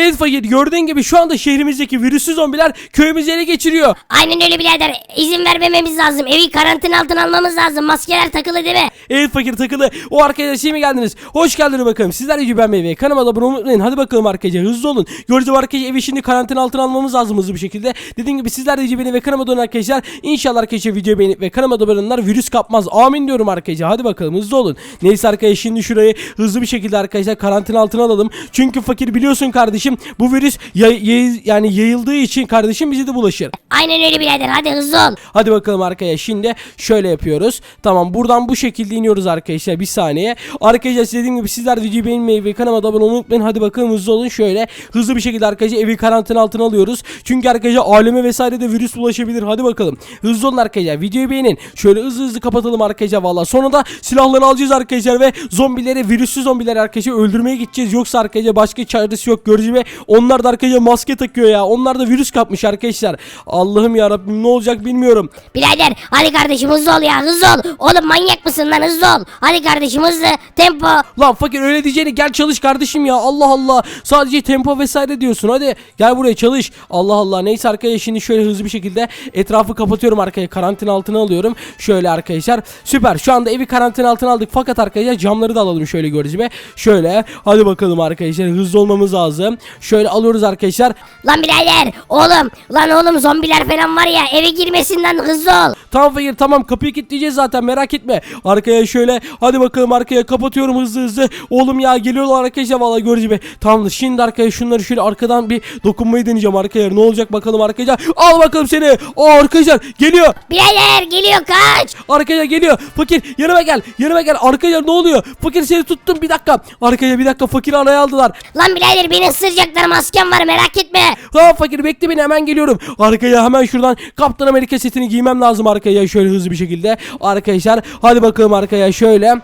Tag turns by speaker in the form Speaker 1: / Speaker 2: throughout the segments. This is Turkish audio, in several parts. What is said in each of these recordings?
Speaker 1: Evet fakir gördüğün gibi şu anda şehrimizdeki virüsü zombiler köyümüzü ele geçiriyor.
Speaker 2: Aynen öyle birader. İzin vermememiz lazım. Evi karantina altına almamız lazım. Maskeler takılı değil mi?
Speaker 1: Evet fakir takılı. O arkadaşlar şimdi geldiniz. Hoş geldiniz bakalım. Sizler de ben meyve. Kanalıma abone olmayı unutmayın. Hadi bakalım arkadaşlar hızlı olun. Gördüğünüz gibi arkadaşlar evi şimdi karantina altına almamız lazım hızlı bir şekilde. Dediğim gibi sizler de beni ve kanalıma abone olun arkadaşlar. İnşallah arkadaşlar videoyu beğenip ve kanalıma abone olanlar virüs kapmaz. Amin diyorum arkadaşlar. Hadi bakalım hızlı olun. Neyse arkadaşlar şimdi şurayı hızlı bir şekilde arkadaşlar karantina altına alalım. Çünkü fakir biliyorsun kardeşim bu virüs yay- yay- yani yayıldığı için kardeşim bize de bulaşır.
Speaker 2: Aynen öyle birader. Hadi hızlı ol.
Speaker 1: Hadi bakalım arkadaşlar şimdi şöyle yapıyoruz. Tamam buradan bu şekilde iniyoruz arkadaşlar bir saniye. Arkadaşlar size dediğim gibi sizler de videoyu beğenmeyi ve kanalıma da abone olmayı unutmayın. Hadi bakalım hızlı olun şöyle. Hızlı bir şekilde arkadaşlar evi karantina altına alıyoruz. Çünkü arkadaşlar aleme vesaire de virüs bulaşabilir. Hadi bakalım. Hızlı olun arkadaşlar. Videoyu beğenin. Şöyle hızlı hızlı kapatalım arkadaşlar valla. Sonra da silahları alacağız arkadaşlar ve zombileri virüsüz zombileri arkadaşlar öldürmeye gideceğiz. Yoksa arkadaşlar başka çaresi yok görücü ve onlar da arkadaşlar maske takıyor ya. Onlar da virüs kapmış arkadaşlar. Allah'ım ya Rabbim ne olacak bilmiyorum.
Speaker 2: Birader hadi kardeşim hızlı ol ya hızlı ol. Oğlum manyak mısın lan hızlı ol. Hadi kardeşim hızlı. Tempo.
Speaker 1: Lan fakir öyle diyeceğini gel çalış kardeşim ya Allah Allah sadece tempo vesaire diyorsun hadi gel buraya çalış Allah Allah neyse arkadaşlar şimdi şöyle hızlı bir şekilde etrafı kapatıyorum arkaya karantina altına alıyorum şöyle arkadaşlar süper şu anda evi karantina altına aldık fakat arkadaşlar camları da alalım şöyle gördüğünüz gibi şöyle hadi bakalım arkadaşlar hızlı olmamız lazım şöyle alıyoruz arkadaşlar
Speaker 2: Lan birader oğlum. Lan oğlum zombiler falan var ya eve girmesinden hızlı ol.
Speaker 1: Tamam fakir tamam kapıyı kilitleyeceğiz zaten merak etme. Arkaya şöyle hadi bakalım arkaya kapatıyorum hızlı hızlı. Oğlum ya geliyorlar arkadaşlar vallahi görücü gibi. Tamamdır şimdi arkaya şunları şöyle arkadan bir dokunmayı deneyeceğim arkaya. Ne olacak bakalım arkadaşlar. Al bakalım seni. Aa arkadaşlar geliyor.
Speaker 2: Birader geliyor kaç.
Speaker 1: Arkaya geliyor. Fakir yanıma gel. Yanıma gel. Arkaya ne oluyor? Fakir seni tuttum bir dakika. Arkaya bir dakika fakir araya aldılar.
Speaker 2: Lan birader beni ısıracaklar maskem var merak etme.
Speaker 1: Tamam fakir bekle beni hemen geliyorum. Arkaya hemen şuradan Kaptan Amerika setini giymem lazım arkaya şöyle hızlı bir şekilde. Arkadaşlar hadi bakalım arkaya şöyle.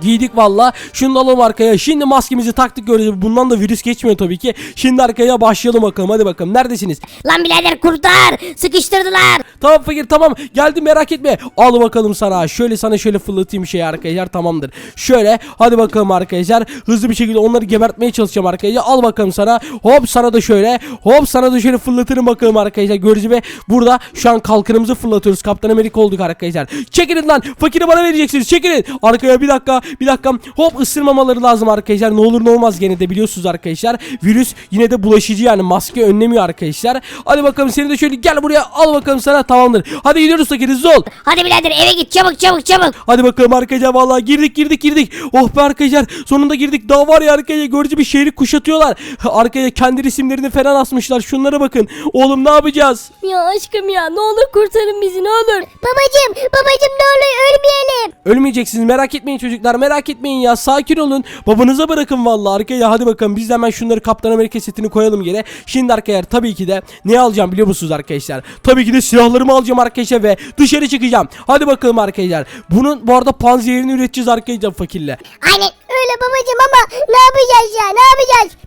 Speaker 1: Giydik valla. Şunu da alalım arkaya. Şimdi maskemizi taktık göreceğiz. Bundan da virüs geçmiyor tabii ki. Şimdi arkaya başlayalım bakalım. Hadi bakalım. Neredesiniz?
Speaker 2: Lan birader kurtar. Sıkıştırdılar.
Speaker 1: Tamam fakir tamam. Geldim merak etme. Al bakalım sana. Şöyle sana şöyle fırlatayım şey arkadaşlar. Tamamdır. Şöyle. Hadi bakalım arkadaşlar. Hızlı bir şekilde onları gebertmeye çalışacağım arkadaşlar. Al bakalım sana. Hop sana da şöyle. Hop sana da şöyle fırlatırım bakalım arkadaşlar. Görücü ve burada şu an kalkanımızı fırlatıyoruz. Kaptan Amerika olduk arkadaşlar. Çekilin lan. Fakiri bana vereceksiniz. Çekilin. Arkaya bir dakika. Bir dakika. Hop ısırmamaları lazım arkadaşlar. Ne olur ne olmaz gene de biliyorsunuz arkadaşlar. Virüs yine de bulaşıcı yani. Maske önlemiyor arkadaşlar. Hadi bakalım seni de şöyle gel buraya. Al bakalım sana. Tamamdır. Hadi gidiyoruz fakir hızlı ol.
Speaker 2: Hadi birader eve git çabuk çabuk çabuk.
Speaker 1: Hadi bakalım arkadaşlar vallahi girdik girdik girdik. Oh be arkadaşlar sonunda girdik. Daha var ya arkadaşlar görücü bir şehri kuşatıyorlar. Arkadaşlar kendi resimlerini falan asmışlar. Şunlara bakın. Oğlum ne yapacağız?
Speaker 2: Ya aşkım ya ne olur kurtarın bizi ne olur. Babacım babacım ne olur ölmeyelim.
Speaker 1: Ölmeyeceksiniz merak etmeyin çocuklar merak etmeyin ya sakin olun. Babanıza bırakın vallahi arkaya hadi bakalım. Biz de hemen şunları Kaptan Amerika setini koyalım yere şimdi arkadaşlar tabii ki de ne alacağım biliyor musunuz arkadaşlar? Tabii ki de silahlarımı alacağım arkadaşlar ve dışarı çıkacağım. Hadi bakalım arkadaşlar. Bunun bu arada panzerini üreteceğiz arkadaşlar fakirle.
Speaker 2: Aynen öyle babacım ama ne yapacağız ya? Ne?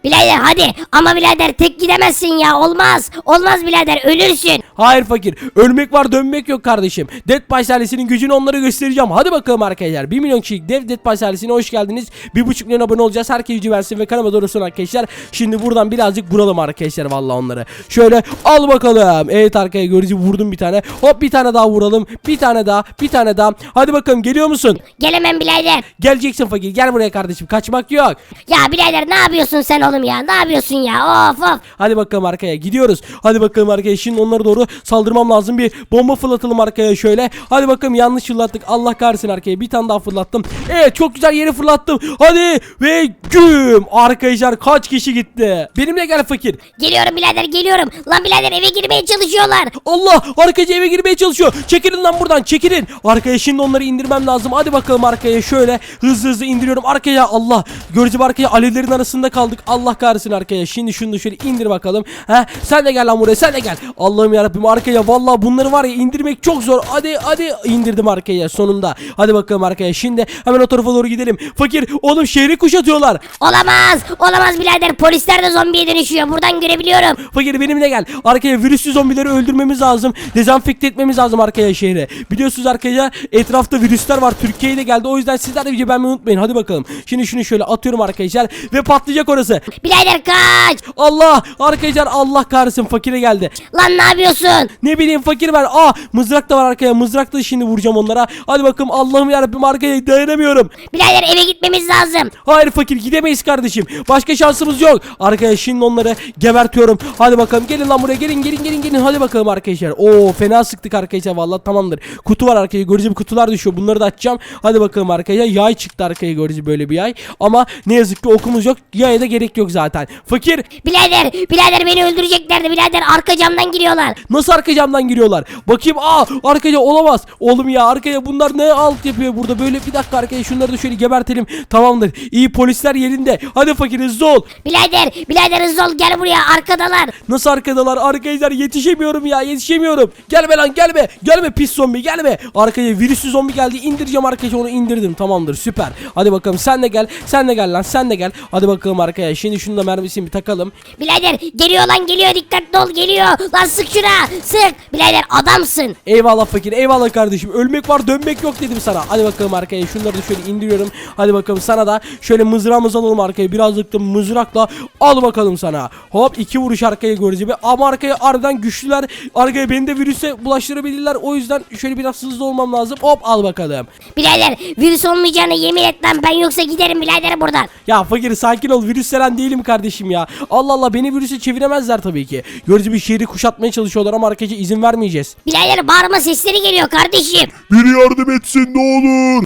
Speaker 2: Birader hadi ama birader tek gidemezsin ya olmaz. Olmaz birader ölürsün.
Speaker 1: Hayır fakir. Ölmek var dönmek yok kardeşim. Dead by Silence'in gücünü onlara göstereceğim. Hadi bakalım arkadaşlar. 1 milyon kişilik dev Dead by Silence'ine hoş geldiniz. 1.5 milyon abone olacağız. Herkes yücü versin ve kanalıma doğrusun arkadaşlar. Şimdi buradan birazcık vuralım arkadaşlar vallahi onları. Şöyle al bakalım. Evet arkaya görücü vurdum bir tane. Hop bir tane daha vuralım. Bir tane daha. Bir tane daha. Hadi bakalım geliyor musun?
Speaker 2: Gelemem birader.
Speaker 1: Geleceksin fakir. Gel buraya kardeşim. Kaçmak yok.
Speaker 2: Ya birader ne yapıyorsun sen oğlum ya ne yapıyorsun ya of of.
Speaker 1: Hadi bakalım arkaya gidiyoruz. Hadi bakalım arkaya şimdi onlara doğru saldırmam lazım. Bir bomba fırlatalım arkaya şöyle. Hadi bakalım yanlış fırlattık. Allah kahretsin arkaya. Bir tane daha fırlattım. Evet çok güzel yere fırlattım. Hadi ve güm. Arkadaşlar kaç kişi gitti? Benimle gel fakir.
Speaker 2: Geliyorum birader geliyorum. Lan birader eve girmeye çalışıyorlar.
Speaker 1: Allah arkaya eve girmeye çalışıyor. Çekilin lan buradan çekilin. Arkaya şimdi onları indirmem lazım. Hadi bakalım arkaya şöyle hızlı hızlı indiriyorum. Arkaya Allah. Görücü arkaya alevlerin arasında kaldık. Allah kahretsin arkaya. Şimdi şunu da şöyle indir bakalım. He sen de gel lan buraya sen de gel. Allah'ım yarabbim arkaya vallahi bunları var ya indirmek çok zor. Hadi hadi indirdim arkaya sonunda. Hadi bakalım arkaya. Şimdi hemen o tarafa doğru gidelim. Fakir oğlum şehri kuşatıyorlar.
Speaker 2: Olamaz. Olamaz birader polisler de zombiye dönüşüyor buradan görebiliyorum.
Speaker 1: Fakir benimle gel. Arkaya virüslü zombileri öldürmemiz lazım. Dezenfekte etmemiz lazım arkaya şehri. Biliyorsunuz arkaya etrafta virüsler var. Türkiye'ye de geldi. O yüzden sizler de videoyu beğenmeyi unutmayın. Hadi bakalım. Şimdi şunu şöyle atıyorum arkadaşlar ve patlayacak orası.
Speaker 2: Birader kaç.
Speaker 1: Allah arkadaşlar Allah kahretsin fakire geldi.
Speaker 2: Lan ne yapıyorsun?
Speaker 1: Ne bileyim fakir ben. Aa mızrak da var arkaya. Mızrak da şimdi vuracağım onlara. Hadi bakalım Allah'ım yarabbim arkaya dayanamıyorum.
Speaker 2: Birader eve gitmemiz lazım.
Speaker 1: Hayır fakir gidemeyiz kardeşim. Başka şansımız yok. Arkaya şimdi onları gebertiyorum. Hadi bakalım gelin lan buraya gelin gelin gelin gelin. Hadi bakalım arkadaşlar. Oo fena sıktık arkadaşlar vallahi tamamdır. Kutu var arkaya göreceğim kutular düşüyor. Bunları da açacağım. Hadi bakalım arkaya. Yay çıktı arkaya göreceğim böyle bir yay. Ama ne yazık ki okumuz yok. Yaya da gerek yok zaten. Fakir
Speaker 2: Birader, birader beni öldüreceklerdi birader arka camdan giriyorlar.
Speaker 1: Nasıl arka camdan giriyorlar? Bakayım aa arkaca olamaz. Oğlum ya arkaya bunlar ne alt yapıyor burada? Böyle bir dakika arkaya şunları da şöyle gebertelim. Tamamdır. İyi polisler yerinde. Hadi fakir hızlı ol.
Speaker 2: Birader, birader hızlı ol gel buraya arkadalar.
Speaker 1: Nasıl arkadalar? Arkadaşlar yetişemiyorum ya yetişemiyorum. Gelme lan gelme. Gelme pis zombi gelme. Arkaya virüslü zombi geldi. İndireceğim arkaya onu indirdim. Tamamdır süper. Hadi bakalım sen de gel. Sen de gel lan sen de gel. Hadi bakalım arkaya. Şimdi şunu da mermisini bir takalım.
Speaker 2: Birader geliyor lan geliyor. Dikkatli ol geliyor. Lan sık şuna sık. Birader adamsın.
Speaker 1: Eyvallah fakir eyvallah kardeşim. Ölmek var dönmek yok dedim sana. Hadi bakalım arkaya şunları da şöyle indiriyorum. Hadi bakalım sana da şöyle mızrağımızı alalım arkaya. Birazcık da mızrakla al bakalım sana. Hop iki vuruş arkaya göreceğim ama arkaya harbiden güçlüler. Arkaya beni de virüse bulaştırabilirler. O yüzden şöyle biraz hızlı olmam lazım. Hop al bakalım.
Speaker 2: Birader virüs olmayacağını yemin et lan. Ben yoksa giderim birader buradan.
Speaker 1: ya fakir sakin ol. Virüs veren değilim kardeşim ya Allah Allah beni virüse çeviremezler tabii ki görücü bir şehri kuşatmaya çalışıyorlar ama arkaya izin vermeyeceğiz
Speaker 2: Birader bağırma sesleri geliyor kardeşim.
Speaker 3: Biri yardım etsin ne olur.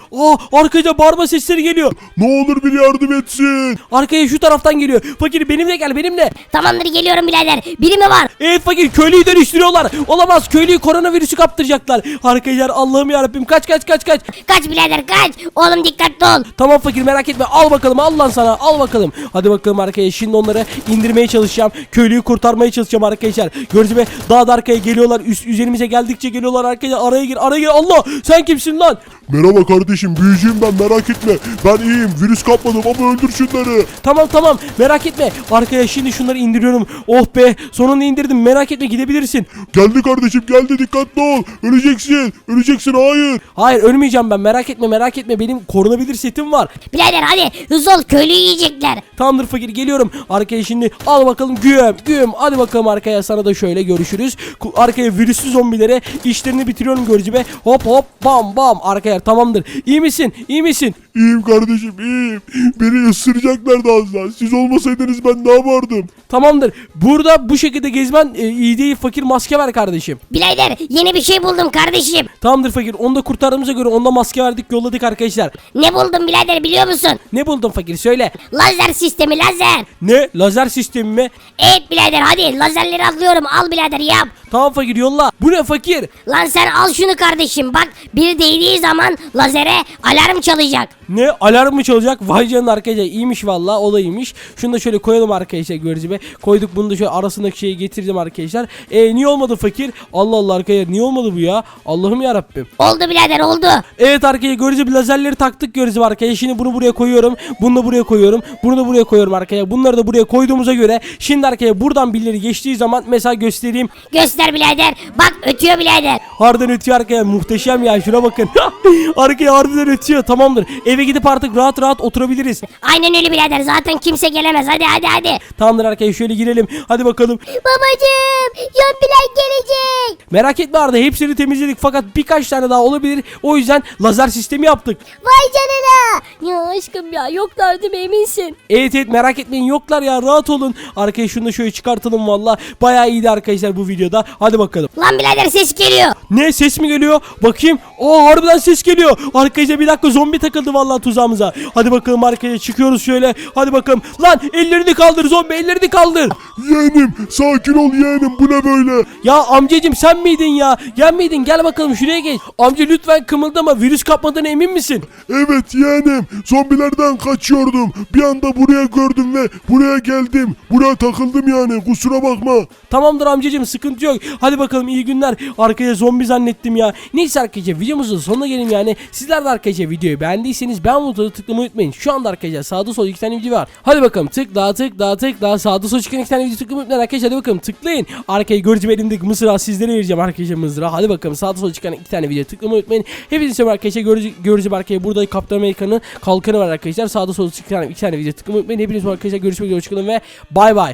Speaker 1: Aa arkaya bağırma sesleri geliyor
Speaker 3: Ne olur biri yardım etsin.
Speaker 1: Arkaya şu taraftan geliyor. Fakir benimle gel benimle.
Speaker 2: Tamamdır geliyorum birader. Biri mi var?
Speaker 1: Evet fakir köylüyü dönüştürüyorlar. Olamaz köylüyü koronavirüsü kaptıracaklar. Arkadaşlar Allah'ım yarabbim kaç kaç kaç kaç.
Speaker 2: Kaç birader kaç. Oğlum dikkatli ol.
Speaker 1: Tamam fakir merak etme al bakalım al lan sana al bakalım. Hadi bakalım arkaya şimdi onları indirmeye çalışacağım. Köylüyü kurtarmaya çalışacağım arkadaşlar. Gördüğünüz gibi daha da arkaya geliyorlar. Üst, üzerimize geldikçe geliyorlar arkadaşlar. Araya gir araya gir. Allah sen kimsin lan?
Speaker 3: Merhaba kardeşim büyücüyüm ben merak etme. Ben iyiyim virüs kapmadım ama öldür şunları.
Speaker 1: Tamam tamam merak etme. Arkaya şimdi şunları indiriyorum. Oh be sonunda indirdim merak etme gidebilirsin.
Speaker 3: Geldi kardeşim geldi dikkatli ol. Öleceksin. Öleceksin hayır.
Speaker 1: Hayır ölmeyeceğim ben merak etme merak etme benim korunabilir setim var.
Speaker 2: Birader hadi hızlı ol köylüyü yiyecekler.
Speaker 1: Tamamdır fakir geliyorum. Arkaya şimdi al bakalım güğüm güğüm. Hadi bakalım arkaya sana da şöyle görüşürüz. Arkaya virüslü zombilere işlerini bitiriyorum görücü be. Hop hop bam bam arkaya tamamdır. İyi misin? İyi misin?
Speaker 3: İyiyim kardeşim iyiyim. Beni ısıracaklardı az daha. Siz olmasaydınız ben ne yapardım?
Speaker 1: Tamamdır. Burada bu şekilde gezmen e, iyi değil fakir maske ver kardeşim.
Speaker 2: Birader yeni bir şey buldum kardeşim.
Speaker 1: Tamamdır fakir. Onu da kurtardığımıza göre onda maske verdik yolladık arkadaşlar.
Speaker 2: Ne buldum birader biliyor musun?
Speaker 1: Ne buldun fakir söyle.
Speaker 2: Lazer sistemi lazer.
Speaker 1: Ne? Lazer sistemi mi?
Speaker 2: Evet birader hadi lazerleri atlıyorum al birader yap.
Speaker 1: Tamam fakir yolla. Bu ne fakir?
Speaker 2: Lan sen al şunu kardeşim bak biri değdiği zaman lazere alarm çalacak.
Speaker 1: Ne alarm mı çalacak? Vay canına arkadaşlar iyiymiş valla o da iyiymiş. Şunu da şöyle koyalım arkadaşlar görücü be. Koyduk bunu da şöyle arasındaki şeyi getirdim arkadaşlar. E niye olmadı fakir? Allah Allah arkadaşlar niye olmadı bu ya? Allah'ım ya Rabbim.
Speaker 2: Oldu birader oldu.
Speaker 1: Evet arkadaşlar görücü bir lazerleri taktık görücü bir arkadaşlar. Şimdi bunu buraya koyuyorum. Bunu da buraya koyuyorum. Bunu da buraya koyuyorum arkadaşlar. Bunları da buraya koyduğumuza göre şimdi arkadaşlar buradan birileri geçtiği zaman mesela göstereyim.
Speaker 2: Göster birader bak ötüyor birader.
Speaker 1: Harbiden ötüyor arkaya muhteşem ya şuna bakın. arkaya harbiden ötüyor tamamdır. Eve gidip artık rahat rahat oturabiliriz.
Speaker 2: Aynen öyle birader zaten kimse gelemez hadi hadi hadi.
Speaker 1: Tamamdır arkaya şöyle girelim. Hadi bakalım.
Speaker 2: Babacım zombiler gelecek.
Speaker 1: Merak etme Arda hepsini temizledik fakat birkaç tane daha olabilir. O yüzden lazer sistemi yaptık.
Speaker 2: Vay canına.
Speaker 4: Ya aşkım ya yoklar değil mi eminsin?
Speaker 1: Evet evet merak etmeyin yoklar ya rahat olun. Arkaya şunu da şöyle çıkartalım valla. Bayağı iyiydi arkadaşlar bu videoda. Hadi bakalım.
Speaker 2: Lan birader ses geliyor.
Speaker 1: Ne ses mi geliyor? Bakayım. Aa harbiden ses geliyor. Arkadaşlar bir dakika zombi takıldı vallahi tuzağımıza. Hadi bakalım arkaya çıkıyoruz şöyle. Hadi bakalım. Lan ellerini kaldır zombi ellerini kaldır.
Speaker 3: Yeğenim sakin ol yeğenim bu ne böyle?
Speaker 1: Ya amcacım sen miydin ya? Gel miydin? Gel bakalım şuraya geç. Amca lütfen kımıldama. Virüs kapmadığına emin misin?
Speaker 3: Evet yeğenim zombilerden kaçıyordum. Bir anda buraya gördüm ve buraya geldim. Buraya takıldım yani kusura bakma.
Speaker 1: Tamamdır amcacım sıkıntı yok. Hadi bakalım iyi günler. Arkaya zombi zannettim ya. Neyse arkadaşlar videomuzun sonuna gelin yani. Sizler de arkadaşlar videoyu beğendiyseniz ben butonu tıklamayı unutmayın. Şu anda arkadaşlar sağda solda iki tane video var. Hadi bakalım tıkla tıkla tıkla sağda solda çıkan iki tane video tıklamayı unutmayın arkadaşlar. Hadi bakalım tıklayın. Arkaya görücü elimdeki mısıra sizlere vereceğim arkadaşlar mızrağı. Hadi bakalım sağda solda çıkan iki tane video tıklamayı unutmayın. Hepinizi seviyorum arkadaşlar. Görücü, görücü arkaya burada Kaptan Amerika'nın kalkanı var arkadaşlar. Sağda solda tane, iki tane video tıklamayı unutmayın. Hepiniz arkadaşlar görüşmek üzere hoşçakalın ve bay bay.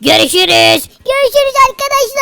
Speaker 2: Görüşürüz. Görüşürüz arkadaşlar.